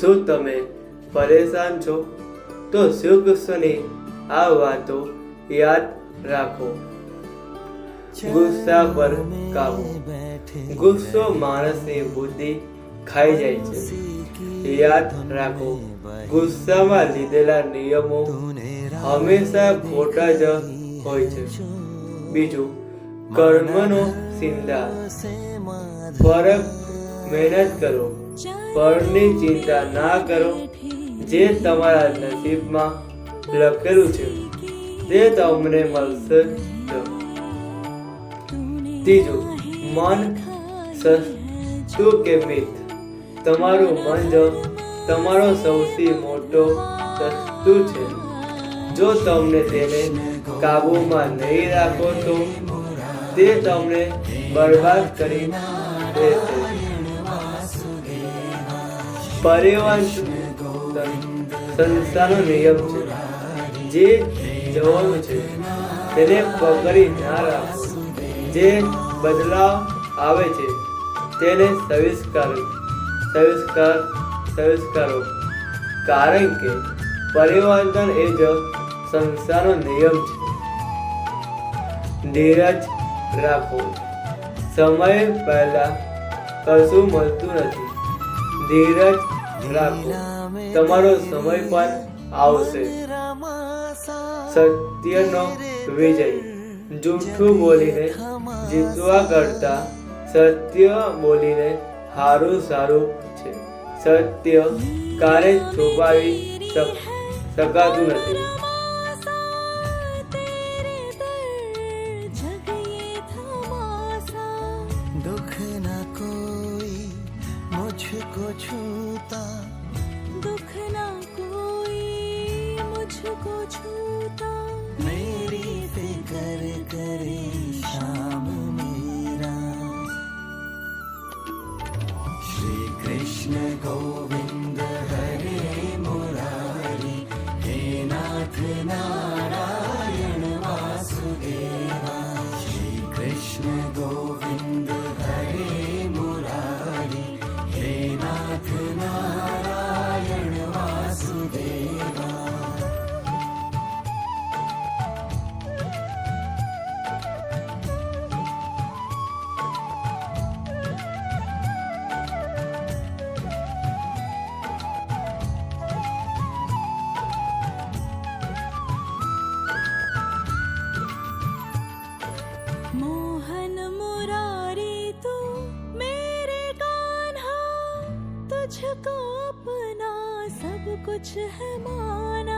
શું તમે પરેશાન છો? તો શ્રી કૃષ્ણની આ વાતો યાદ રાખો. ગુસ્સા પર કાબુ. ગુસ્સો માણસની બુદ્ધિ ખાઈ જાય છે. યાદ રાખો ગુસ્સામાં લીધેલા નિયમો હંમેશા ખોટા જ હોય છે. બીજું કર્મનો સિંધા. ફરક મહેનત કરો. ફળની ચિંતા ના કરો, જે તમારા નસીબમાં લખેલું છે, તે તમને મળશે ત્રીજું, મન સસ્તું કે મિત? તમારું મન જો તમારો સૌથી મોટો સસ્તું છે. જો તમને તેને કાબૂમાં નહીં રાખો તો તે તમને બરબાદ કરી દેશે. પરિવહન સંસ્થાનો નિયમ છે. જે જવાનું છે. તેને પકડી ના રાખ. જે બદલાવ આવે છે, તેને સવિસ્કાર સવિસ્કાર સવિસ્કારો કારણ કે પરિવર્તન એ જ સંસ્થાનો નિયમ છે. ધીરજ રાખો. સમય પહેલા કશું મળતું નથી. ધીરજ રાખો. તમારો સમય પણ આવશે. સત્યનો વિજય. જૂઠું બોલીને જીતવા કરતા સત્ય બોલીને સારું સારું છે. સત્ય ક્યારે છુપાવી શક- શકાતું નથી. मुझको छूता दुख ना कोई मुझको छूता मेरी फिक्र करे शाम मेरा श्री कृष्ण गोविंद हरे मुरारी हे नाथ नारायण तुझको अपना सब कुछ है माना